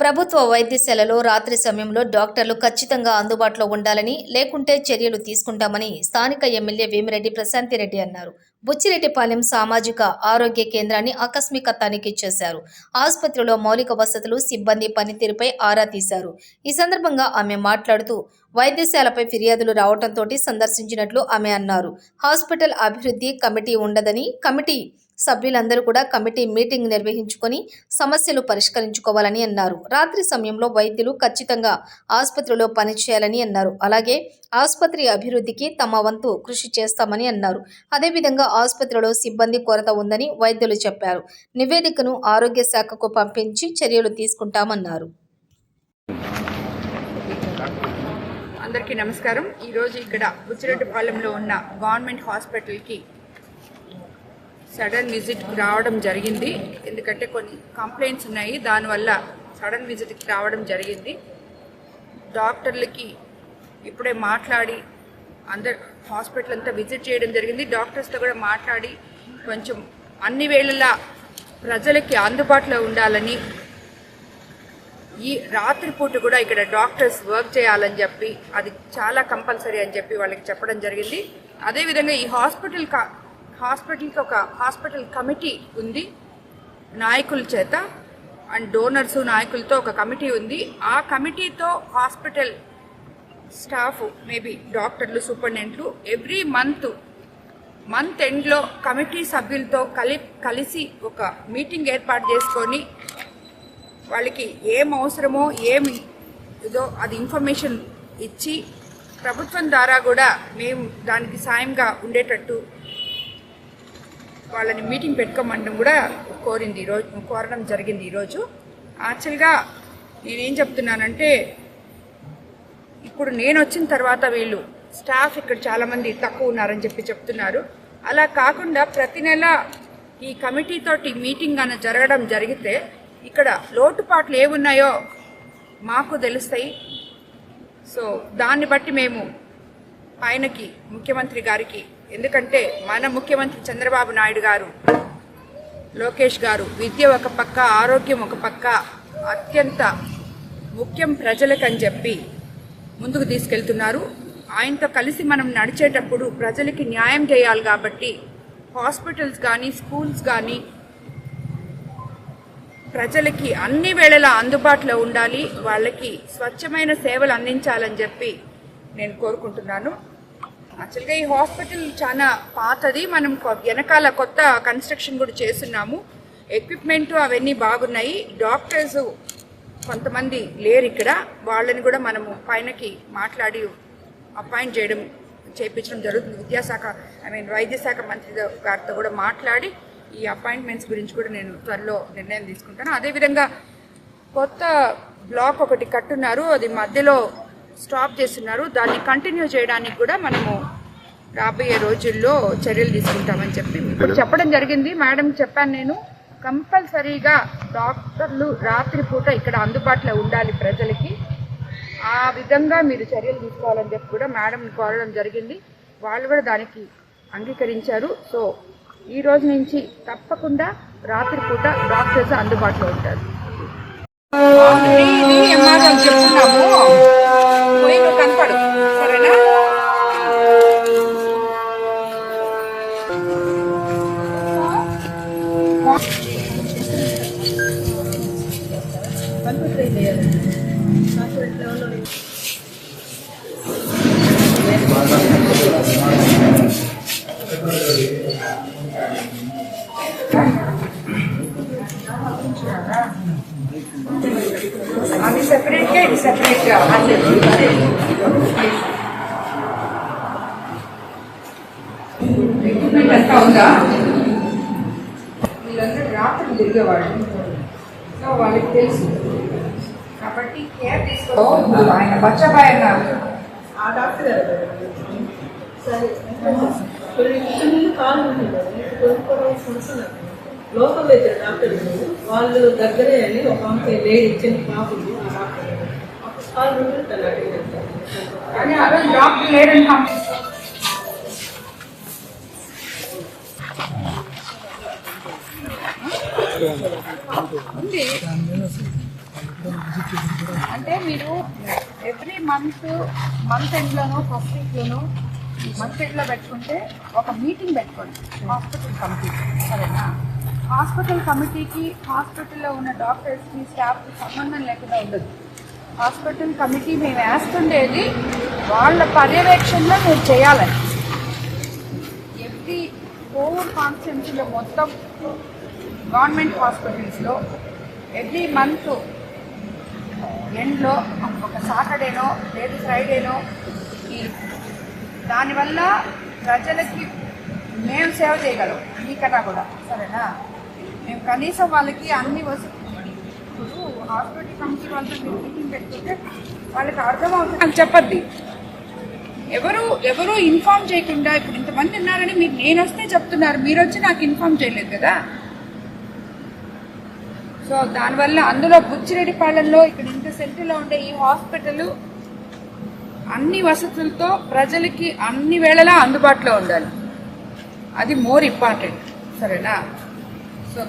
ప్రభుత్వ వైద్యశాలలో రాత్రి సమయంలో డాక్టర్లు ఖచ్చితంగా అందుబాటులో ఉండాలని లేకుంటే చర్యలు తీసుకుంటామని స్థానిక ఎమ్మెల్యే వేమిరెడ్డి ప్రశాంతిరెడ్డి అన్నారు. బుచ్చిరెడ్డిపాలెం సామాజిక ఆరోగ్య కేంద్రాన్ని ఆకస్మిక తనిఖీ చేశారు. ఆసుపత్రిలో మౌలిక వసతులు సిబ్బంది పనితీరుపై ఆరా తీశారు. ఈ సందర్భంగా ఆమె మాట్లాడుతూ వైద్యశాలపై ఫిర్యాదులు రావడంతో సందర్శించినట్లు ఆమె అన్నారు. హాస్పిటల్ అభివృద్ధి కమిటీ ఉండదని కమిటీ సభ్యులందరూ కూడా కమిటీ మీటింగ్ నిర్వహించుకొని సమస్యలు పరిష్కరించుకోవాలని అన్నారు. రాత్రి సమయంలో వైద్యులు ఖచ్చితంగా ఆసుపత్రిలో పనిచేయాలని అన్నారు. అలాగే ఆసుపత్రి అభివృద్ధికి తమ వంతు కృషి చేస్తామని అన్నారు. అదేవిధంగా ఆసుపత్రిలో సిబ్బంది కొరత ఉందని వైద్యులు చెప్పారు. నివేదికను ఆరోగ్య శాఖకు పంపించి చర్యలు తీసుకుంటామన్నారు. అందరికీ నమస్కారం. ఈరోజు ఇక్కడ బుచ్చిరెడ్డిపాలెంలో ఉన్న గవర్నమెంట్ హాస్పిటల్కి సడన్ విజిట్కి రావడం జరిగింది. ఎందుకంటే కొన్ని కంప్లైంట్స్ ఉన్నాయి. దానివల్ల సడన్ విజిట్కి రావడం జరిగింది. డాక్టర్లకి ఇప్పుడే మాట్లాడి అందరు హాస్పిటల్ అంతా విజిట్ చేయడం జరిగింది. డాక్టర్స్తో కూడా మాట్లాడి కొంచెం అన్ని వేళలా ప్రజలకి అందుబాటులో ఉండాలని ఈ రాత్రిపూట కూడా ఇక్కడ డాక్టర్స్ వర్క్ చేయాలని చెప్పి అది చాలా కంపల్సరీ అని చెప్పి వాళ్ళకి చెప్పడం జరిగింది. అదేవిధంగా ఈ హాస్పిటల్ కా- హాస్పిటల్కి ఒక హాస్పిటల్ కమిటీ ఉంది నాయకుల చేత అండ్ డోనర్స్ నాయకులతో ఒక కమిటీ ఉంది. ఆ కమిటీతో హాస్పిటల్ స్టాఫ్ మేబీ డాక్టర్లు సూపరింటెండెంట్లు ఎవ్రీ మంత్ మంత్ ఎండ్లో కమిటీ సభ్యులతో కలి కలిసి ఒక మీటింగ్ ఏర్పాటు చేసుకొని వాళ్ళకి ఏం అవసరమో ఏమి ఇదో అది ఇన్ఫర్మేషన్ ఇచ్చి ప్రభుత్వం ద్వారా కూడా మేము దానికి సాయంగా ఉండేటట్టు వాళ్ళని మీటింగ్ పెట్టుకోమనడం కూడా కోరింది ఈరోజు కోరడం జరిగింది ఈరోజు యాక్చువల్గా నేనేం చెప్తున్నానంటే ఇప్పుడు నేను వచ్చిన తర్వాత వీళ్ళు స్టాఫ్ ఇక్కడ చాలామంది తక్కువ ఉన్నారని చెప్పి చెప్తున్నారు. అలా కాకుండా ప్రతి నెల ఈ కమిటీతోటి మీటింగ్ అన్న జరగడం జరిగితే ఇక్కడ లోటుపాట్లు ఏమున్నాయో మాకు తెలుస్తాయి. సో దాన్ని బట్టి మేము ఆయనకి ముఖ్యమంత్రి గారికి. ఎందుకంటే మన ముఖ్యమంత్రి చంద్రబాబు నాయుడు గారు లోకేష్ గారు విద్య ఒక పక్క ఆరోగ్యం ఒక పక్క అత్యంత ముఖ్యం ప్రజలకని చెప్పి ముందుకు తీసుకెళ్తున్నారు. ఆయనతో కలిసి మనం నడిచేటప్పుడు ప్రజలకి న్యాయం చేయాలి కాబట్టి హాస్పిటల్స్ కానీ స్కూల్స్ కానీ ప్రజలకి అన్ని వేళలా అందుబాటులో ఉండాలి. వాళ్ళకి స్వచ్ఛమైన సేవలు అందించాలని చెప్పి నేను కోరుకుంటున్నాను. యాక్చువల్గా ఈ హాస్పిటల్ చాలా పాతది. మనం కొ- వెనకాల కొత్త కన్స్ట్రక్షన్ కూడా చేస్తున్నాము. ఎక్విప్మెంట్ అవన్నీ బాగున్నాయి. డాక్టర్స్ కొంతమంది లేరు ఇక్కడ. వాళ్ళని కూడా మనము పైనకి మాట్లాడి అపాయింట్ చేయడం చేయించడం జరుగుతుంది. విద్యాశాఖ ఐ మీన్ వైద్య శాఖ మంత్రి గారితో కూడా మాట్లాడి ఈ అపాయింట్మెంట్స్ గురించి కూడా నేను త్వరలో నిర్ణయం తీసుకుంటాను. అదేవిధంగా కొత్త బ్లాక్ ఒకటి కట్టున్నారు. అది మధ్యలో స్టాప్ చేస్తున్నారు. దాన్ని కంటిన్యూ చేయడానికి కూడా మనము రాబోయే రోజుల్లో చర్యలు తీసుకుంటామని చెప్పి ఇప్పుడు చెప్పడం జరిగింది. మేడం చెప్పాను నేను కంపల్సరీగా డాక్టర్లు రాత్రిపూట ఇక్కడ అందుబాటులో ఉండాలి ప్రజలకి. ఆ విధంగా మీరు చర్యలు తీసుకోవాలని చెప్పి కూడా మేడంని కోరడం జరిగింది. వాళ్ళు కూడా దానికి అంగీకరించారు. సో ఈ రోజు నుంచి తప్పకుండా రాత్రిపూట డాక్టర్స్ అందుబాటులో ఉంటారు. చెప్తున్నాము. అది సెపరేట్గా ఇది సెపరేట్గా ఎక్విప్మెంట్ అంతా ఉందా వీళ్ళందరూ రాత్రి తిరిగేవాళ్ళు సో వాళ్ళకి తెలుసు కాబట్టి కేర్ తీసుకో ఆయన బచ్చబాయ్ అన్నారు ఆ డాక్టర్ గారు సరే కాలు ఉంటుంది లోకల్ అయితే డాక్టర్ వాళ్ళు దగ్గరే అని ఒక ఆమె లేడీ చిన్న ఉంది ఆ డాక్టర్ కాలు చేస్తారు కానీ ఆ రోజు డాక్టర్ కంప్లైంట్ ఉంది అంటే మీరు ఎవ్రీ మంత్ మంత్ ఎండ్లోనో ఫస్ట్ వీక్లోనూ మంత్ ఎండ్లో పెట్టుకుంటే ఒక మీటింగ్ పెట్టుకోండి. హాస్పిటల్ కమిటీ సరేనా? హాస్పిటల్ కమిటీకి హాస్పిటల్లో ఉన్న డాక్టర్స్కి స్టాఫ్కి సంబంధం లేకుండా ఉండదు. హాస్పిటల్ కమిటీ మేము వేస్తుండేది వాళ్ళ పర్యవేక్షణలో మీరు చేయాలని. ఎవ్రీ కోవిడ్ కాన్స్టిట్యున్సీలో మొత్తం గవర్నమెంట్ హాస్పిటల్స్లో ఎవ్రీ మంత్ ఎండ్లో ఒక సాటర్డేనో లేదు ఫ్రైడేనో ఈ దానివల్ల ప్రజలకి మేము సేవ చేయగలం మీకన్నా కూడా. సరేనా? మేము కనీసం వాళ్ళకి అన్ని వసతులు ఇప్పుడు హాస్పిటల్ కమిటీ వాళ్ళతో మీరు మీటింగ్ పెట్టుకుంటే వాళ్ళకి అర్థమవుతుంది. నాకు చెప్పద్ది. ఎవరు ఎవరు ఇన్ఫార్మ్ చేయకుండా ఇప్పుడు ఇంతమంది ఉన్నారని మీకు నేను వస్తే చెప్తున్నారు. మీరు వచ్చి నాకు ఇన్ఫార్మ్ చేయలేదు కదా? సో దానివల్ల అందులో బుచ్చిరెడ్డిపాలెంలో ఇక్కడ ఇంత సెంటర్లో ఉండే ఈ హాస్పిటల్ అన్ని వసతులతో ప్రజలకి అన్ని వేళలా అందుబాటులో ఉండాలి. అది మోర్ ఇంపార్టెంట్. సరేనా? సో